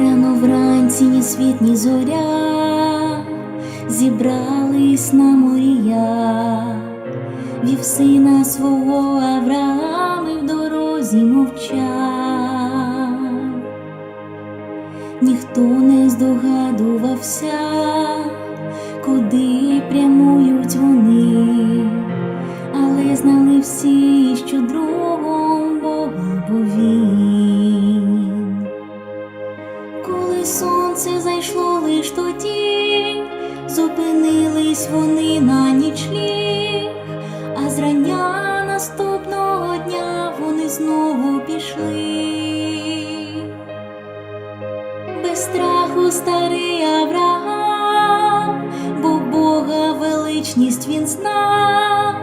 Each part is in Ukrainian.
Рано вранці ні світ, ні зоря зібрались на морія, вів сина свого Авраами в дорозі мовчав. Ніхто не здогадувався, величність він знав,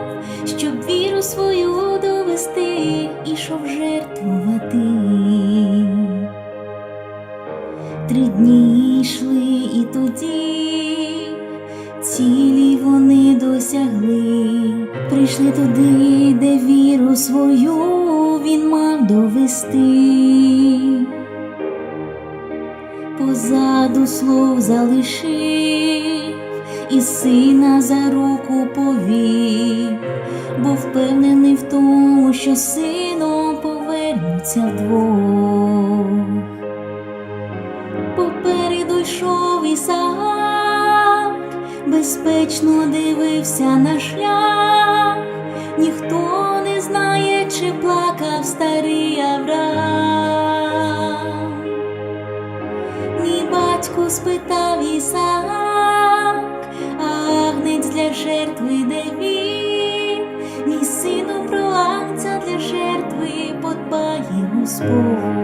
щоб віру свою довести, ішов жертвувати. Три дні йшли і тоді, цілі вони досягли, прийшли туди, де віру свою він мав довести. Позаду слов залишив і сина за руку повів, бо впевнений в тому, що сином повернуться вдвох. Попереду йшов Ісаак, безпечно дивився на шлях, ніхто не знає, чи плакав старий Авраам. Мій батько спитав жертви де він? Мій сину про для жертви подбає Господь.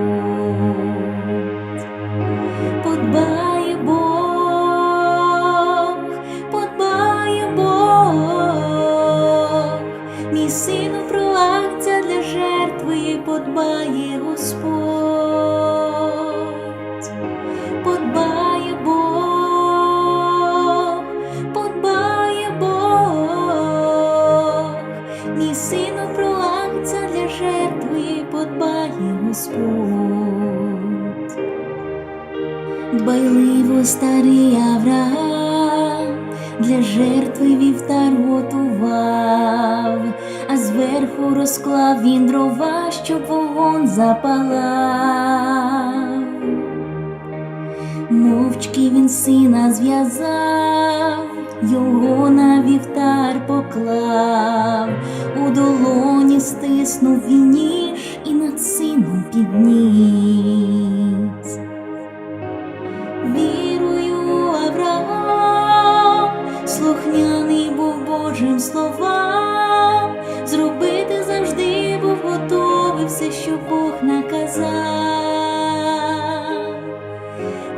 Господь. Дбайливо старий Авраам для жертви вівтар готував, а зверху розклав він дрова, щоб вогонь запалав. Мовчки він сина зв'язав, його на вівтар поклав, у долоні стиснув він і над підніс. Вірую, Авраам, слухняний був Божим словам, зробити завжди був готовий все, що Бог наказав.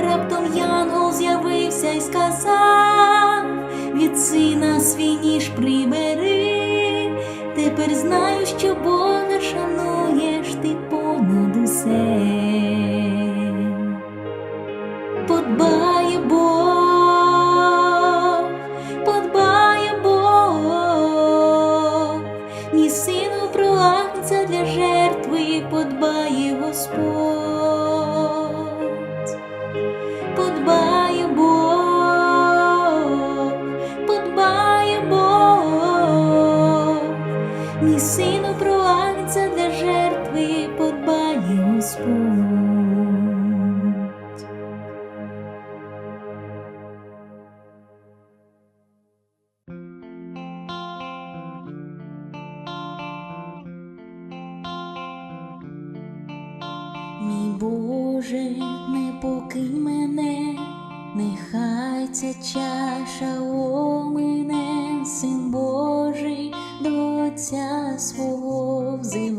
Раптом янгол з'явився і сказав, від сина свій ніж прибери, тепер знаю, що ти say. Боже, не покинь мене, нехай ця чаша омине, син Божий до Отця свого взиває,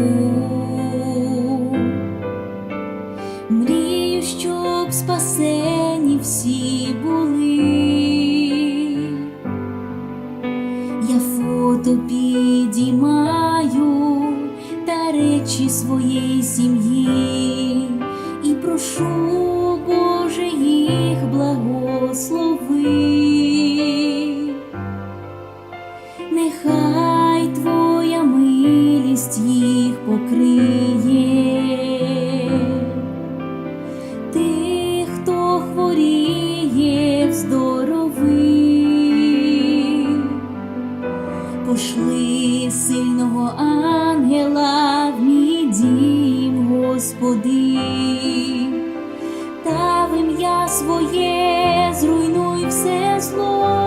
пошли сильного ангела в мій дім, Господи, та в ім'я своє зруйнуй все зло,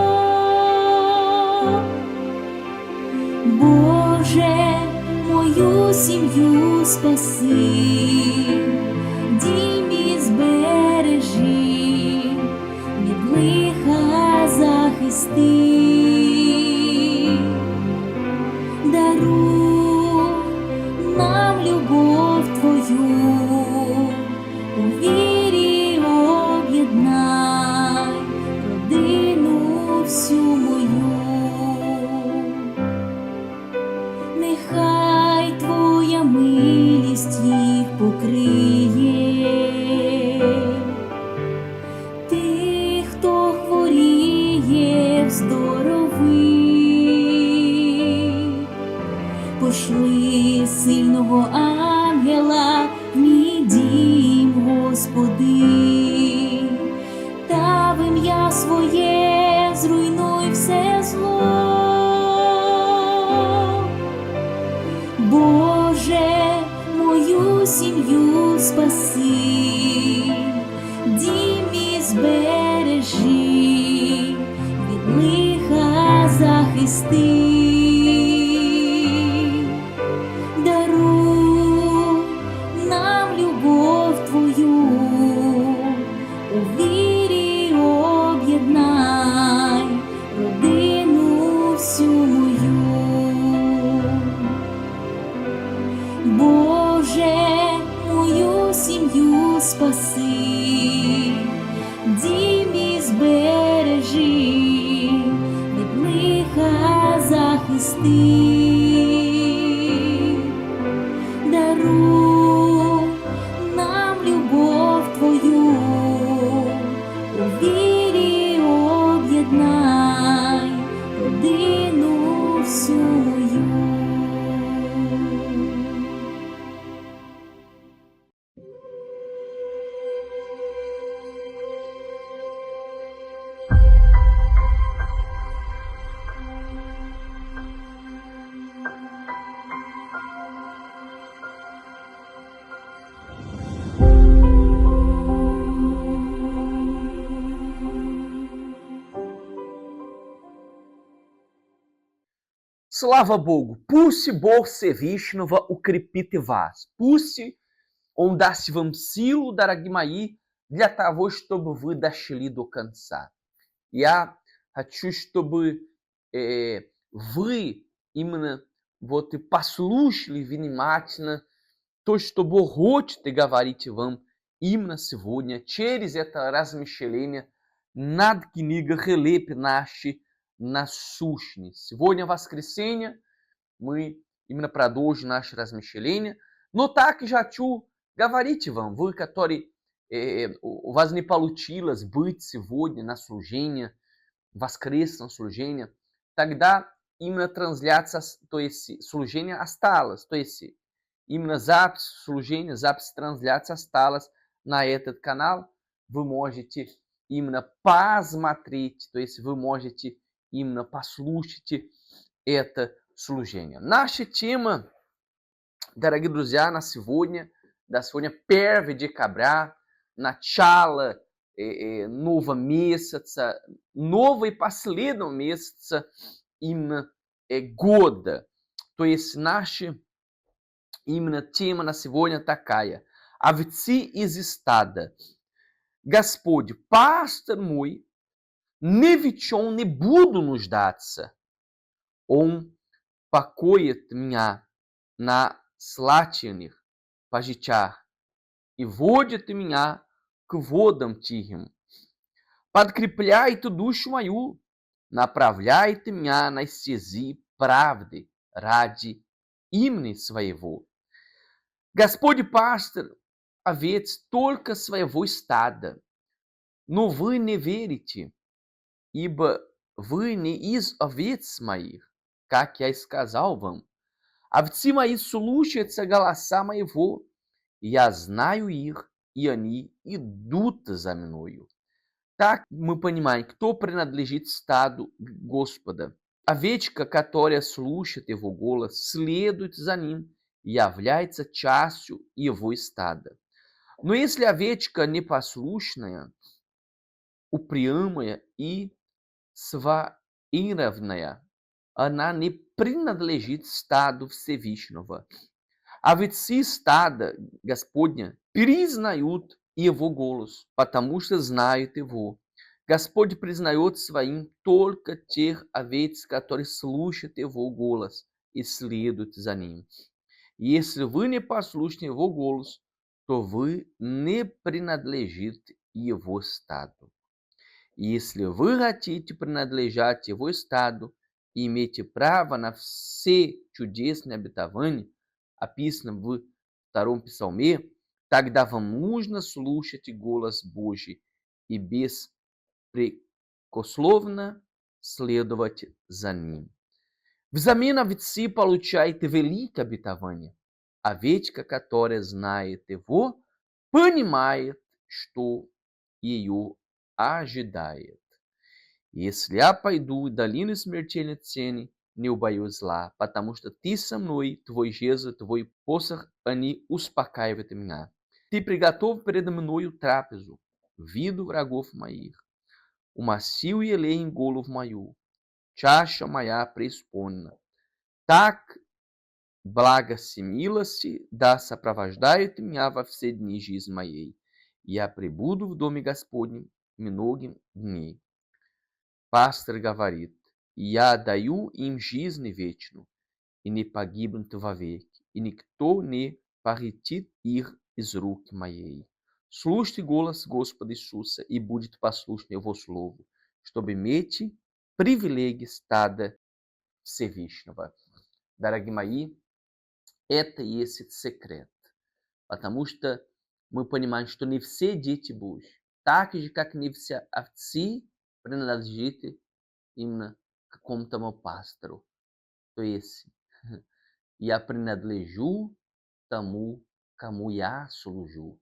Боже, мою сім'ю спаси. Хай твоя милість їх покриє. Слава Богу! Пусть Бог Всевышнего укрепит вас. Пусть Он даст вам силу, дорогие мои, для того, чтобы вы дошли до конца. Я хочу, чтобы э, вы именно вот и послушали внимательно то, что Бог хочет говорить вам именно сегодня через это размышление над книгой Хлеб нашей насущный. Сегодня воскресенье, мы именно продолжим наше размышление. Но так я хочу говорить вам, вы, которые э, у вас не получилось быть сегодня на служение, воскресное служение, тогда именно трансляция, то есть служение осталось, то есть именно запись служения, запись трансляции осталась на этот канал, вы можете именно посмотреть, то есть вы можете именно послушайте это служение. Наша тема, дорогие друзья, на сегодня, да, сегодня 1 декабря, начало э, э, нового месяца, нового и последнего месяца именно э, года. То есть наша именно тема на сегодня такая. Овцы из стада. Господь, пастор мой, не в чем не буду нуждаться. Он покоит меня на слаченных пажичах и водит меня к водам тихим. Подкрепляет душу мою, направляет меня на стези правды ради имени своего. Господь пастор овец только своего стада, но вы не верите, ибо вы не из овец моих, как я и сказал вам. Овцы мои слушаются голоса моего, я знаю их, и они идут за мною. Так мы понимаем, кто принадлежит стаду Господа. Овечка, которая слушает его голос, следует за ним и является частью его стада. Но если овечка непослушная, упрямая и своенравная, она не принадлежит стаду Всевышнего. А ведь все стада Господня признают его голос, потому что знают его. Господь признает своим только тех овец, которые слушают его голос и следуют за ним. Если вы не послушны его голос, то вы не принадлежите его стаду. Если вы хотите принадлежать его стаду и имеете право на все чудесные обетования, описанные в втором псалме, тогда вам нужно слушать голос Божий и беспрекословно следовать за ним. Взамен овцы получаете великое обетование. Овечка, которая знает его, понимает, что ее ожидает. Если я пойду в долину смертельной тени, не убоюсь зла, потому что ты со мной, твой жезл, твой посох, они успокаивают меня. Ты приготовил передо мною трапезу, виду врагов моих. Умасил елей em голову мою, чаша моя преисполнена. Так благость и милости да сопровождают меня во все дни жизни моей. Я пребуду в доме Господнем многим дней. Пастор говорит, я даю им жизнь вечную, и не погибнут вовеки, и никто не похитит их из рук моей. Слушайте голос Господа Иисуса и будет послушны Его Слову, чтобы иметь привилегии стада Всевышнего. Дорогие мои, это и есть секрет. Потому что мы понимаем, что не все дети Божьи, taque de Cacnívcia aftsi, Prendas dite, imna, como tamo pastro. Então, esse. E a prenad leju, tamu, camuia soluju.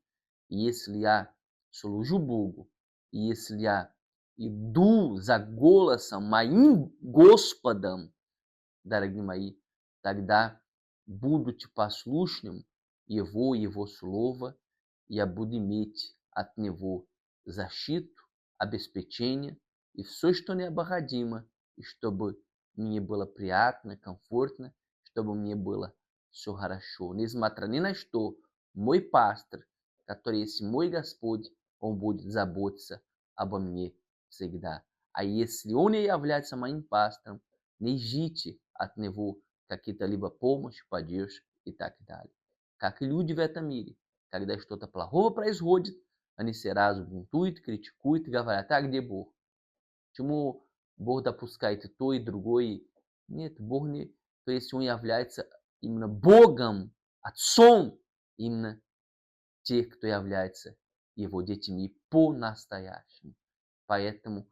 E esse liá Solujubugo. E esse liá idu zagolasam, maim gospadam, daragimai, tarida, e tipaslushnim, Yevo, Yevo Sulova, Yabudimit, Atnevo, защиту, обеспечение и все, что необходимо, и чтобы мне было приятно, комфортно, чтобы мне было все хорошо. Несмотря ни на что, мой пастор, который есть мой Господь, он будет заботиться обо мне всегда. А если он не является моим пастором, не ждите от него какие-то либо помощь, поддержку и так далее. Как и люди в этом мире, когда что-то плохого происходит, сразу бунтуют, критикуют и говорят, а где Бог? Почему допускает то и другое? Нет, Бог не... То есть Он является именно Богом, Отцом именно тех, кто является Его детьми по-настоящему. Поэтому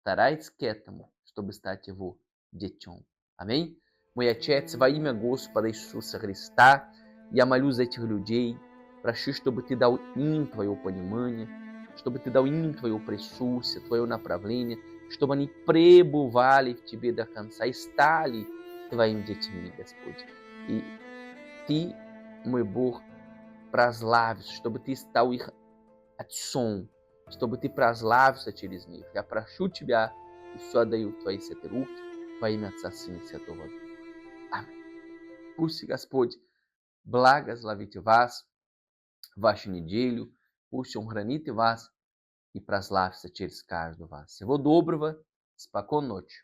старайтесь к этому, чтобы стать Его детем. Амém? Мой Отец, во имя Господа Иисуса Христа, я молю за этих людей, прошу, чтобы Ты дал им Твое понимание, чтобы Ты дал им Твое присутствие, Твое направление, чтобы они пребывали в Тебе до конца и стали Твоими детьми, Господь. И Ты, мой Бог, прославишься, чтобы Ты стал их отцом, чтобы Ты прославился через них. Я прошу Тебя и все отдаю в Твои святые руки, во имя Отца, Сына и Святого Духа. Аминь. Пусть Господь благословит вас, вашу неделю, пусть Он хранит вас и прославится через каждого вас. Всего доброго, спокойной ночи.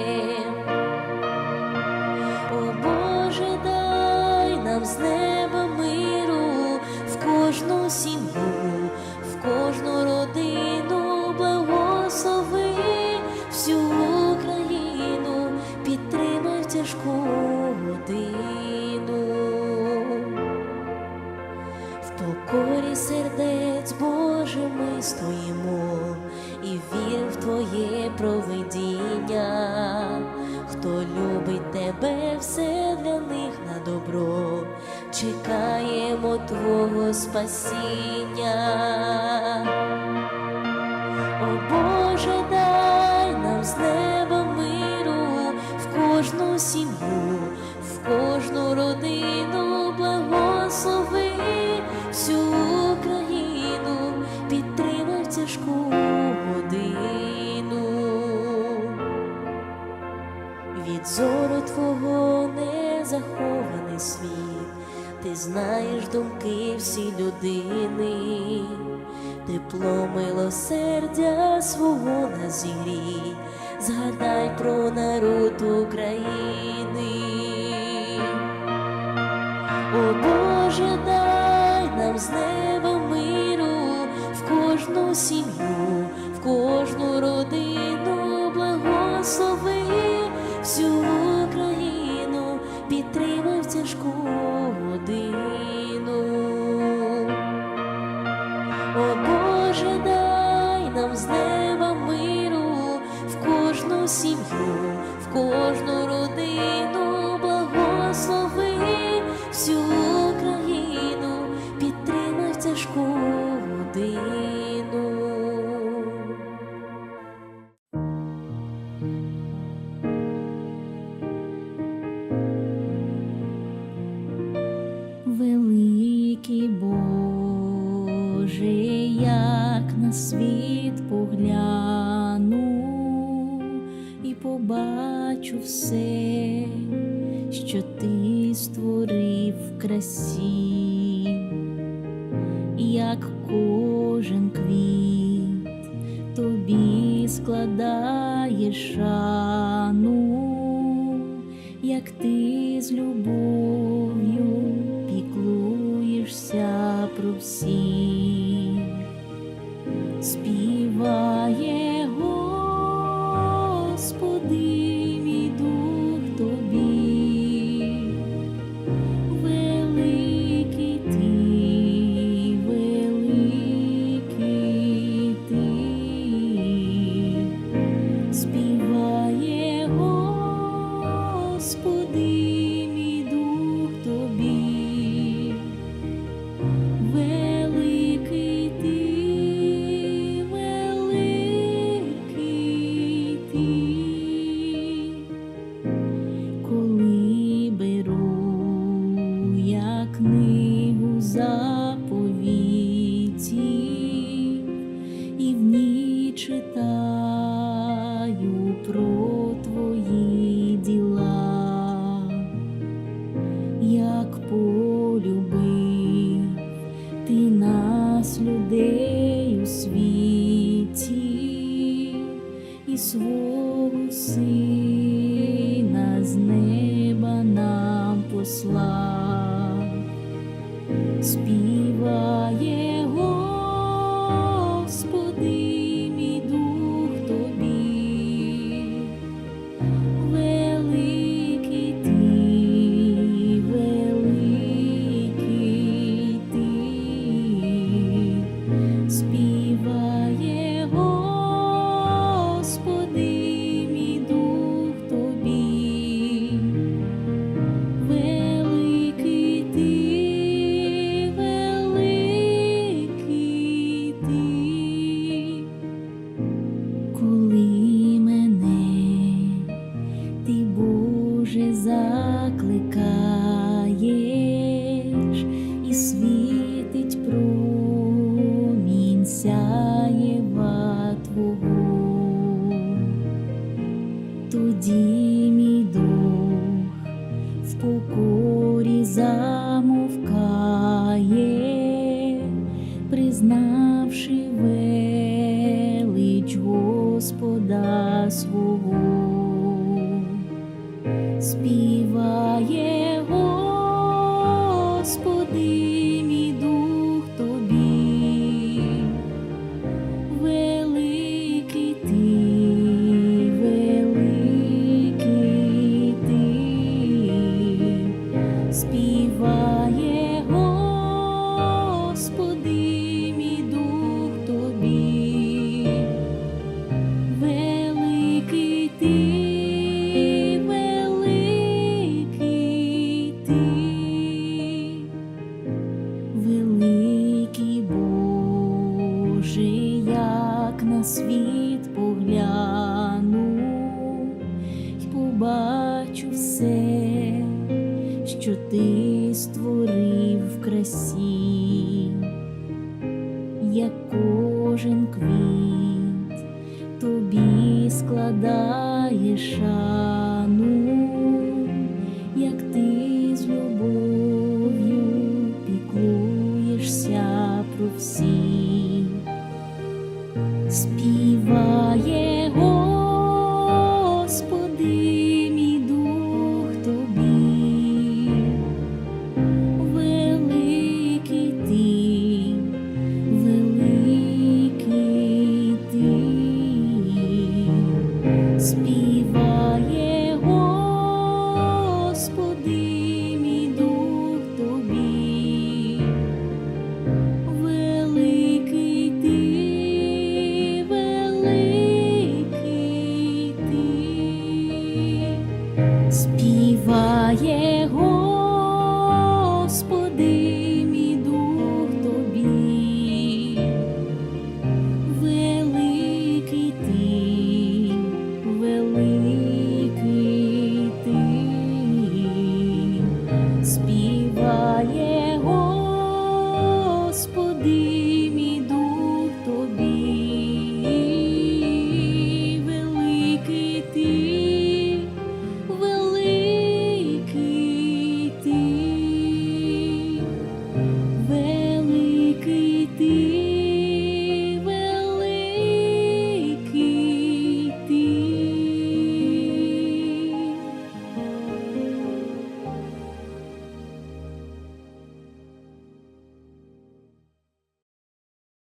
Чекаємо Твого спасіння. О Боже, ти з любов'ю піклуєшся про всіх, співаєш. me. складає шану.